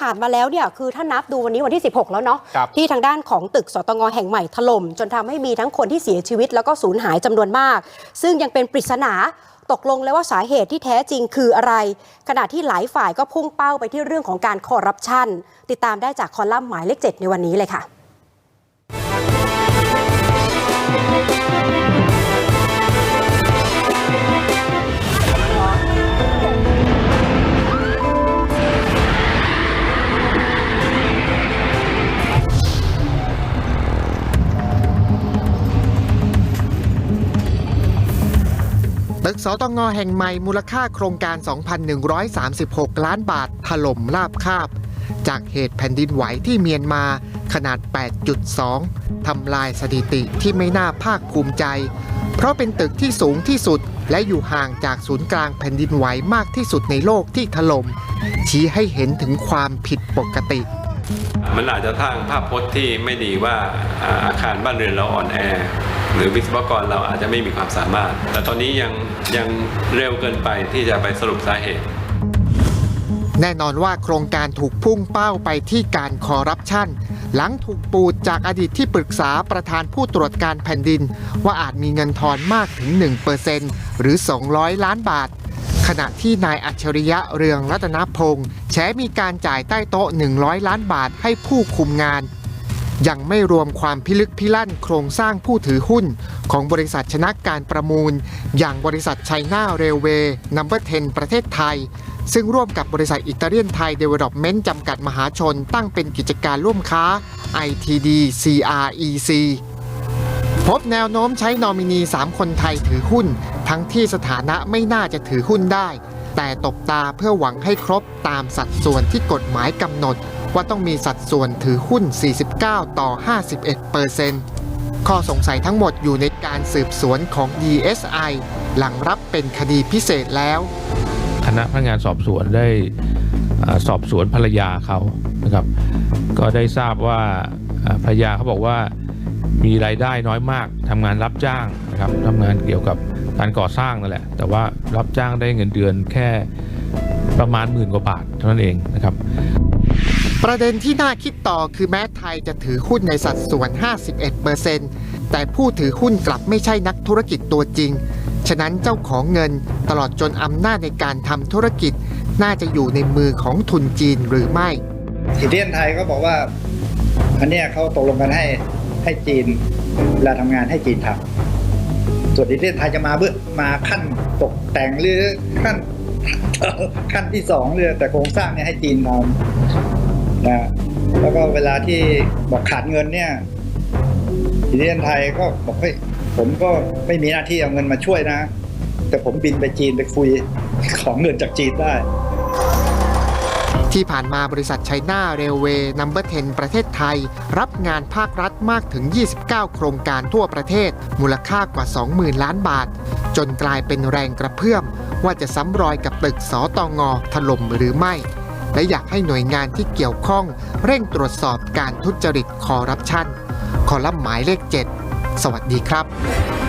ผ่านมาแล้วเนี่ยคือถ้านับดูวันนี้วันที่ 16 แล้วเนาะครับที่ทางด้านของตึกสตงแห่งใหม่ถล่มจนทำให้มีทั้งคนที่เสียชีวิตแล้วก็สูญหายจำนวนมาก ซึ่งยังเป็นปริศนาตกลงแล้วว่าสาเหตุที่แท้จริงคืออะไร ขณะที่หลายฝ่ายก็พุ่งเป้าไปที่เรื่องของการคอร์รัปชัน ติดตามได้จากคอลัมน์หมายเลขเจ็ดในวันนี้เลยค่ะ ตึกสตงแห่งใหม่มูลค่าโครงการ 2,136 ล้านบาทถล่มราบคาบ จากเหตุแผ่นดินไหวที่เมียนมาขนาด 8.2 ทำลายสถิติที่ไม่น่าภาคภูมิใจ เพราะเป็นตึกที่สูงที่สุดและอยู่ห่างจากศูนย์กลางแผ่นดินไหวมากที่สุดในโลกที่ถล่มชี้ให้เห็นถึงความผิดปกติ มันอาจจะสร้างภาพพจน์ที่ไม่ดีว่าอาคารบ้านเรือนเราอ่อนแอ หรือวิศวกรเราอาจจะไม่มีความสามารถ แต่ตอนนี้ยังยังเร็วเกินไปที่จะไปสรุปสาเหตุ แน่นอนว่าโครงการถูกพุ่งเป้าไปที่การคอร์รัปชันหลังถูกปูดจากอดีตที่ปรึกษาประธานผู้ตรวจการแผ่นดิน ว่าอาจมีเงินทอนมากถึง 1%หรือ 200 ล้านบาท ขณะที่นายอัจฉริยะเรืองรัตนพงษ์แฉมีการจ่ายใต้โต๊ะ 100 ล้านบาทให้ผู้คุมงาน ยังไม่รวมความพิลึกพิลั่นโครงสร้างผู้ถือหุ้น ของบริษัทชนะการประมูล อย่างบริษัทไชน่าเรลเวย์นัมเบอร์10ประเทศไทย ซึ่งร่วมกับบริษัทอิตาเลียนไทยเดเวล็อปเมนต์จำกัดมหาชนตั้งเป็นกิจการร่วมค้า ITD CREC พบแนวโน้มใช้นอมินี 3 คนไทยถือหุ้น ทั้งที่สถานะไม่น่าจะถือหุ้นได้ แต่ตบตาเพื่อหวังให้ครบตามสัดส่วนที่กฎหมายกำหนด ว่าต้องมีสัดส่วนถือหุ้น 49 ต่อ 51เปอร์เซนต์ข้อสงสัยทั้งหมดอยู่ในการสืบสวนของ DSI หลังรับเป็นคดีพิเศษแล้ว คณะพนักงานสอบสวนได้สอบสวนภรรยาเขานะครับ ก็ได้ทราบว่าอ่าภรรยาเขาบอกว่ามีรายได้น้อยมากทำงานรับจ้างนะครับทำงานเกี่ยวกับการก่อสร้างนั่นแหละ แต่ว่ารับจ้างได้เงินเดือนแค่ประมาณหมื่นกว่าบาทเท่านั้นเองนะครับ ประเด็นที่น่าคิดต่อคือแม้ไทยจะถือหุ้นในสัดส่วน 51%แต่ผู้ถือหุ้นกลับไม่ใช่นักธุรกิจตัวจริง ฉะนั้นเจ้าของเงินตลอดจนอำนาจในการทำธุรกิจ น่าจะอยู่ในมือของทุนจีนหรือไม่อิเลียนไทยก็บอกว่าอันนี้เขาตกลงกันให้ให้จีนเวลาทำงานให้จีนทำส่วนอิเลียนไทยจะมาเบื้อมาขั้นตกแต่งหรือขั้นขั้นที่สองเลยแต่โครงสร้างเนี่ยให้จีนทำ นะแล้วก็เวลาที่บอกขาดเงินเนี่ยอิตาเลียนไทยก็บอกเฮ้ยผมก็ไม่มีหน้าที่เอาเงินมาช่วยนะ แต่ผมบินไปจีนไปคุยของเงินจากจีนได้ ที่ผ่านมาบริษัทไชน่าเรลเวย์นัมเบอร์10ประเทศไทย รับงานภาครัฐมากถึง 29 โครงการทั่วประเทศ มูลค่ากว่า 20,000 ล้านบาท จนกลายเป็นแรงกระเพื่อม ว่าจะซ้ำรอยกับตึกสอตองอถล่มหรือไม่ และอยากให้หน่วยงานที่เกี่ยวข้อง เร่งตรวจสอบการทุจริตคอร์รัปชัน คอลัมน์หมายเลข 7 สวัสดีครับ